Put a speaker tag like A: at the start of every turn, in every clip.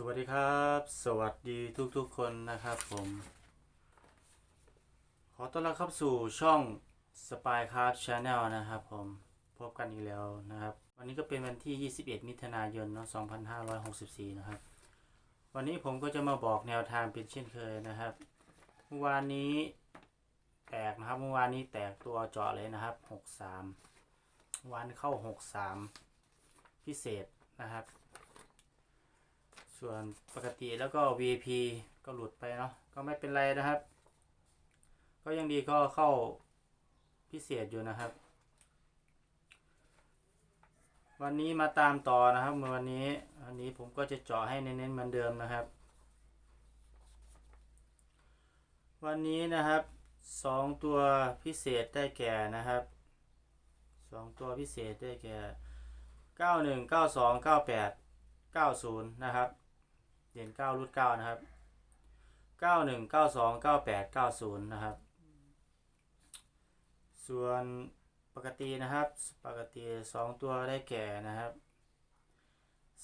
A: สวัสดีครับ สวัสดีทุกๆคนนะครับผม ขอต้อนรับเข้าสู่ช่อง Spy Craft Channel นะครับผมพบกันอีกแล้วนะครับ วันนี้ก็เป็นวันที่ 21 มิถุนายนเนาะ2564 นะครับ วันนี้ผมก็จะมาบอกแนวทางเป็นเช่นเคยนะครับเมื่อวานนี้แตกนะครับเมื่อวานนี้แตกตัวเจาะเลยนะครับ 63 วันเข้า 63 พิเศษนะครับ ส่วนปกติแล้วก็ VIP ก็หลุดไปเนาะก็ไม่เป็นไรนะครับ ก็ยังดีก็เข้าพิเศษอยู่นะครับ วันนี้มาตามต่อนะครับเมื่อวันนี้วันนี้ผมก็จะเจาะให้เน้นๆเหมือนเดิมนะครับ วันนี้นะครับสองตัวพิเศษได้แก่นะครับสองตัวพิเศษได้แก่เก้าหนึ่งเก้าสองเก้าแปดเก้าศูนย์นะครับ เด่นเก้ารุดเก้านะครับเก้าหนึ่งเก้าสองเก้าแปดเก้าศูนย์นะครับ ส่วนปกตินะครับ ปกติสองตัวได้แก่นะครับ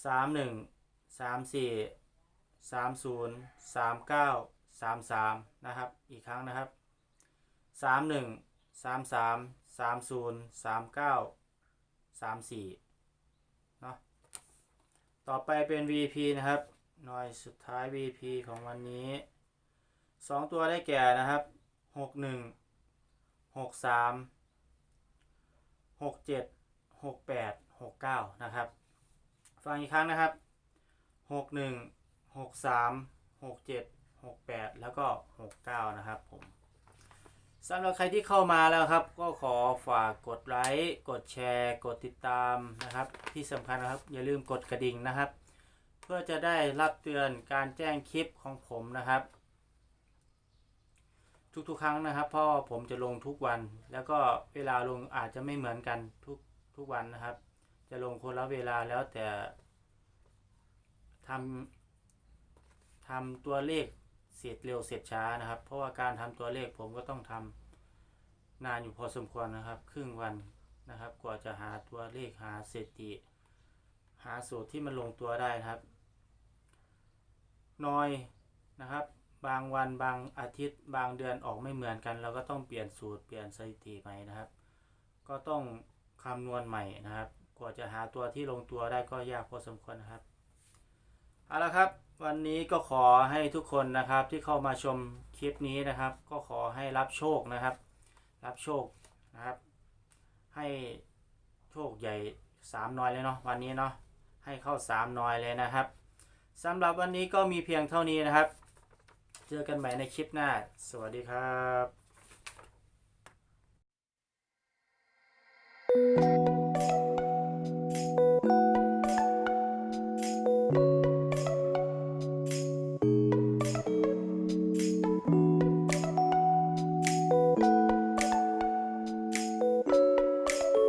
A: สามหนึ่งสามสี่สามศูนย์สามเก้าสามสามนะครับ อีกครั้งนะครับสามหนึ่งสามสามสามศูนย์สามเก้าสามสี่เนาะต่อไปเป็น VP นะครับ หน่อยสุดท้าย VP ของวันนี้สองตัวได้แก่นะครับหกหนึ่งหกสามหกเจ็ดหกแปดหกเก้านะครับ ฟังอีกครั้งนะครับหกหนึ่งหกสามหกเจ็ดหกแปดแล้วก็หกเก้านะครับผมสำหรับใครที่เข้ามาแล้วครับ ก็ขอฝากกดไลค์ กดแชร์ กดติดตามนะครับ ที่สำคัญนะครับ อย่าลืมกดกระดิ่งนะครับ เพื่อจะได้รับเตือนการแจ้งคลิปของผมนะครับ ทุกๆครั้งนะครับเพราะว่าผมจะลงทุกวัน แล้วก็เวลาลงอาจจะไม่เหมือนกันทุกทุกวันนะครับ จะลงคนละเวลาแล้วแต่ทำทำตัวเลขเสร็จเร็วเสร็จช้านะครับ เพราะว่าการทำตัวเลขผมก็ต้องทำนานอยู่พอสมควรนะครับ ครึ่งวันนะครับ กว่าจะหาตัวเลขหาเสถิติ หาสูตรที่มันลงตัวได้ครับน้อยนะครับ บางวันบางอาทิตย์บางเดือนออกไม่เหมือนกัน เราก็ต้องเปลี่ยนสูตรเปลี่ยนสถิติใหม่นะครับ ก็ต้องคำนวณใหม่นะครับ กว่าจะหาตัวที่ลงตัวได้ก็ยากพอสมควรนะครับเอาละครับ วันนี้ก็ขอให้ทุกคนนะครับที่เข้ามาชมคลิปนี้นะครับ ก็ขอให้รับโชคนะครับ รับโชคนะครับ ให้โชคใหญ่สามน้อยเลยเนาะวันนี้เนาะ ให้เข้า 3นอยเลยนะครับสำหรับวันนี้ก็มีเพียงเท่านี้นะครับ เจอกันใหม่ในคลิปหน้า สวัสดีครับ